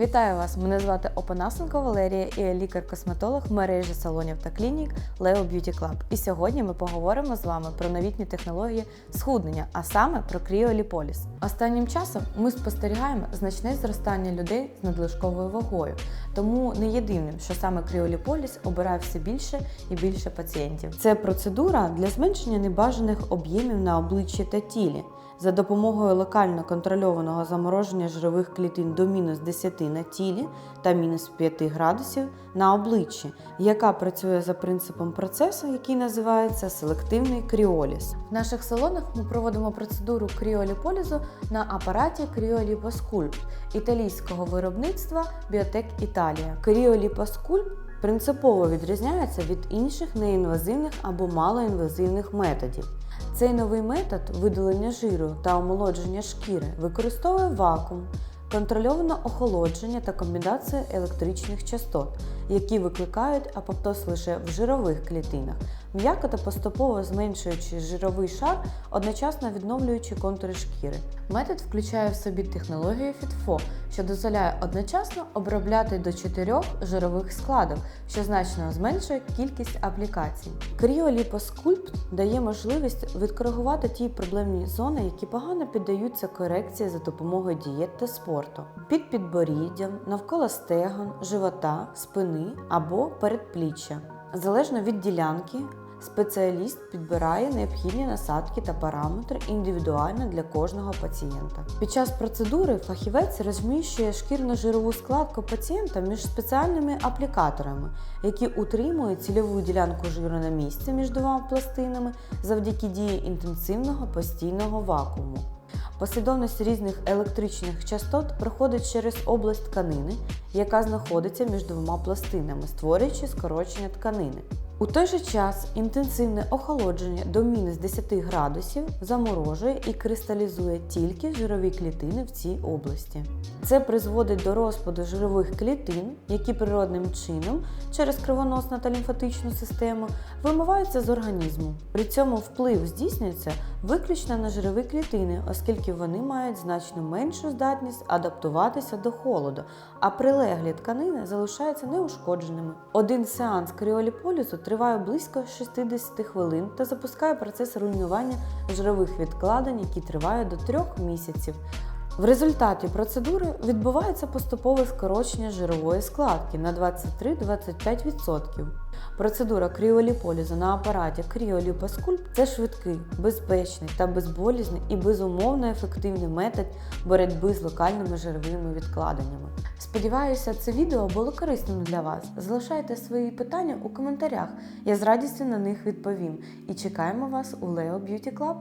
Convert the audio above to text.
Вітаю вас! Мене звати Опанасенко Валерія і я лікар-косметолог мережі салонів та клінік Leo Beauty Club. І сьогодні ми поговоримо з вами про новітні технології схуднення, а саме про кріоліполіс. Останнім часом ми спостерігаємо значне зростання людей з надлишковою вагою, тому не є дивним, що саме кріоліполіс обирає все більше і більше пацієнтів. Це процедура для зменшення небажаних об'ємів на обличчі та тілі. За допомогою локально контрольованого замороження жирових клітин до мінус 10 на тілі та мінус 5 градусів на обличчі, яка працює за принципом процесу, який називається селективний кріоліз. В наших салонах ми проводимо процедуру кріоліполізу на апараті Кріоліпоскульпт італійського виробництва Біотек Італія. Кріоліпоскульпт принципово відрізняється від інших неінвазивних або малоінвазивних методів. Цей новий метод видалення жиру та омолодження шкіри використовує вакуум, контрольоване охолодження та комбінацію електричних частот, які викликають апоптоз лише в жирових клітинах, м'яко та поступово зменшуючи жировий шар, одночасно відновлюючи контури шкіри. Метод включає в собі технологію FITFO, що дозволяє одночасно обробляти до 4 жирових складок, що значно зменшує кількість аплікацій. Кріоліпоскульпт дає можливість відкоригувати ті проблемні зони, які погано піддаються корекції за допомогою дієт та спорту. Під підборіддям, навколо стегон, живота, спини або передпліччя. Залежно від ділянки, Спеціаліст підбирає необхідні насадки та параметри індивідуально для кожного пацієнта. Під час процедури фахівець розміщує шкірно-жирову складку пацієнта між спеціальними аплікаторами, які утримують цільову ділянку жиру на місці між двома пластинами завдяки дії інтенсивного постійного вакууму. Послідовність різних електричних частот проходить через область тканини, яка знаходиться між двома пластинами, створюючи скорочення тканини. У той же час інтенсивне охолодження до мінус 10 градусів заморожує і кристалізує тільки жирові клітини в цій області. Це призводить до розпаду жирових клітин, які природним чином через кровоносну та лімфатичну систему вимиваються з організму. При цьому вплив здійснюється виключно на жирові клітини, оскільки вони мають значно меншу здатність адаптуватися до холоду, а прилеглі тканини залишаються неушкодженими. Один сеанс кріоліполізу триває близько 60 хвилин та запускає процес руйнування жирових відкладень, який триває до 3 місяців. В результаті процедури відбувається поступове скорочення жирової складки на 23-25%. Процедура кріоліполізу на апараті Кріоліпоскульп – це швидкий, безпечний та безболісний і безумовно ефективний метод боротьби з локальними жировими відкладеннями. Сподіваюся, це відео було корисним для вас. Залишайте свої питання у коментарях. Я з радістю на них відповім. І чекаємо вас у Leo Beauty Club.